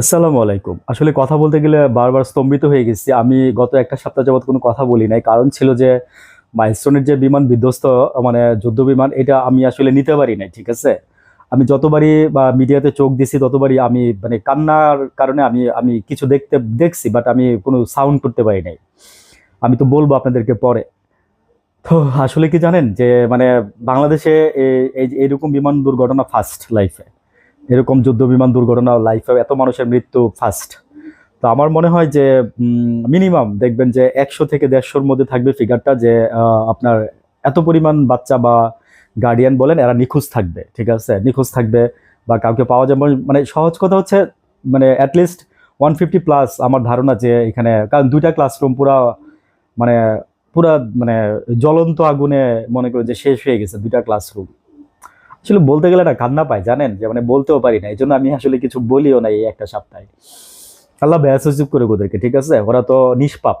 আসসালামু আলাইকুম। আসলে কথা বলতে গেলে বারবার স্তম্ভিত হয়ে গেছি। আমি গত একটা সপ্তাহ যাবত কোনো কথা বলি নাই। কারণ ছিল যে, মাইলস্টোনের যে বিমান, বিধ্বস্ত মানে যুদ্ধ বিমান, এটা আমি আসলে নিতে পারি নাই, ঠিক আছে? আমি যতবারই বা মিডিয়াতে চোখ দিছি, ততবারই আমি মানে কান্নার কারণে আমি আমি কিছু দেখতে, দেখছি বাট আমি কোনো সাউন্ড করতে পারি নাই। আমি তো বলব আপনাদেরকে পরে। তো আসলে কি জানেন যে মানে বাংলাদেশে এই, এইরকম বিমান দুর্ঘটনা ফার্স্ট লাইফে এরকম যুদ্ধ বিমান দুর্ঘটনা লাইফে এত মানুষের মৃত্যু ফার্স্ট তো আমার মনে হয় যে মিনিমাম দেখবেন যে একশো থেকে দেড়শোর মধ্যে থাকবে ফিগারটা যে আপনার এত পরিমাণ বাচ্চা বা গার্ডিয়ান বলেন, এরা নিখোঁজ থাকবে, ঠিক আছে? নিখোঁজ থাকবে বা কাউকে পাওয়া যাবে। মানে সহজ কথা হচ্ছে মানে অ্যাটলিস্ট ওয়ান ফিফটি প্লাস আমার ধারণা যে এখানে, কারণ দুইটা ক্লাসরুম পুরা মানে পুরা মানে জ্বলন্ত আগুনে মনে করি যে শেষ হয়ে গেছে দুইটা ক্লাসরুম আসলে বলতে গেলে না কান্না পায়, জানেন? যে মানে বলতেও পারি না এই জন্য আমি আসলে কিছু বলিও না এই একটা সপ্তাহে। আল্লাহ বেয়াসুব করে ওদেরকে, ঠিক আছে? ওরা তো নিষ্পাপ।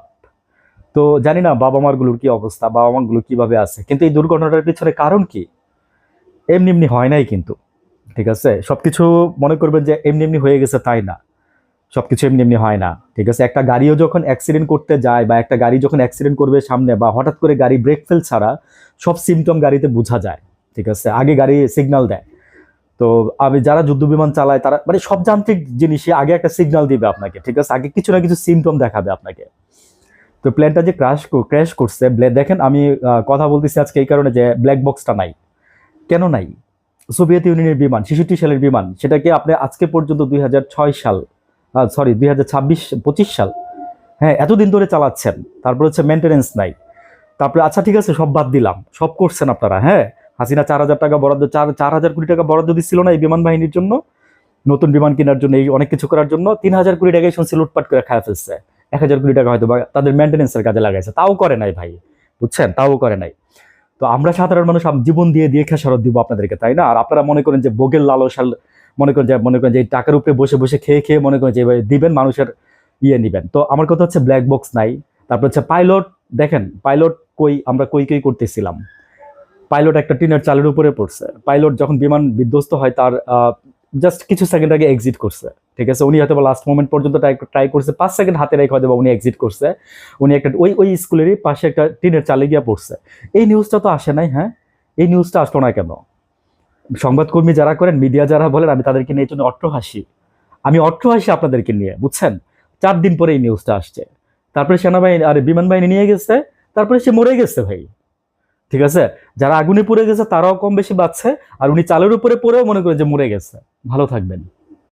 তো জানি না বাবা মারগুলোর কি অবস্থা, বাবা মাগুলো কীভাবে আছে, কিন্তু এই দুর্ঘটনাটার পিছনে কারণ কি? এমনি এমনি হয় নাই কিন্তু, ঠিক আছে? সবকিছু মনে করবেন যে এমনি এমনি হয়ে গেছে, তাই না? সবকিছু এমনি এমনি হয় না, ঠিক আছে? একটা গাড়িও যখন অ্যাক্সিডেন্ট করতে যায়, বা একটা গাড়ি যখন অ্যাক্সিডেন্ট করবে সামনে, বা হঠাৎ করে গাড়ি ব্রেক ফেল ছাড়া সব সিমটম গাড়িতে বোঝা যায়। ঠিক আছে? আগে গাড়ি সিগন্যাল দেয়। তো আমি যারা যুদ্ধ বিমান চালায়, তারা মানে সব যান্ত্রিক জিনিসই আগে একটা সিগন্যাল দিবে আপনাকে, ঠিক আছে? আগে কিছু না কিছু সিমটম দেখাবে আপনাকে। তো প্লেনটা যে ক্রাশ ক্র্যাশ করছে দেখেন আমি কথা বলতেছি আজকে এই কারণে যে ব্ল্যাক বক্সটা নাই। কেন নাই? সোভিয়েত ইউনিয়নের বিমান, ছেষট্টি সালের বিমান, সেটাকে আপনি আজকে পর্যন্ত দুই হাজার ছয় সাল সরি দুই হাজার সাল হ্যাঁ এতদিন ধরে চালাচ্ছেন। তারপর হচ্ছে মেনটেনেন্স নাই। তারপরে আচ্ছা ঠিক আছে, সব বাদ দিলাম। সব করছেন আপনারা হ্যাঁ? হাসিনা চার হাজার টাকা বরাদ্দ, চার চার হাজার কোটি টাকা বরাদ্দ দিচ্ছিল না এই বিমান বাহিনীর জন্য। নতুন বিমান কেনার জন্য, এই অনেক কিছু করার জন্য তিন হাজার কোটি টাকাই শুনছি লুটপাট করে খায় ফেলছে। এক হাজার কোটি টাকা হয়তো তাদের মেনটেনেন্সের কাজে লাগাইছে। তাও করে নাই ভাই, বুঝছেন? তাও করে নাই। তো আমরা সাধারণ মানুষ জীবন দিয়ে দিয়ে খেসারত দিব আপনাদেরকে, তাই না? আর আপনারা মনে করেন যে ভোগের লালসাল, মনে করেন যে, মনে করেন যে টাকার উপরে বসে বসে খেয়ে খেয়ে মনে করেন যে এভাবে দিবেন, মানুষের ইয়ে নিবেন। তো আমার কথা হচ্ছে ব্ল্যাক বক্স নাই। তারপর হচ্ছে পাইলট দেখেন পাইলট কই, আমরা কই কই করতেছিলাম? পাইলট একটা টিনের চালের উপরে পড়ছে। পাইলট যখন বিমান বিধ্বস্ত হয় তার জাস্ট কিছু সেকেন্ড আগে এক্সিট করছে, ঠিক আছে? উনি হয়তো লাস্ট মোমেন্ট পর্যন্ত ট্রাই করছে, পাঁচ সেকেন্ড হাতে রেখে হয়তো উনি এক্সিট করছে। উনি একটা, ওই ওই স্কুলেরই পাশে একটা টিনের চালে গিয়ে পড়ছে। এই নিউজটা তো আসে নাই হ্যাঁ? এই নিউজটা আসলো না কেন? সংবাদকর্মী যারা করেন মিডিয়া যারা বলেন, আমি তাদেরকে নিয়ে জন্য অট্ট হাসি। আমি অট্ট হাসি আপনাদেরকে নিয়ে, বুঝছেন? চার দিন পরে এই নিউজটা আসছে। তারপরে সেনাবাহিনী, আর বিমান বাহিনী নিয়ে গেছে, তারপরে সে মরে গেছে ভাই। ঠিক আছে? যারা আগুনে পড়ে গেছে তারাও কম বেশি বাঁচছে, আর উনি চালের উপরে পড়েও মনে করে যে মরে গেছে। ভালো থাকবেন।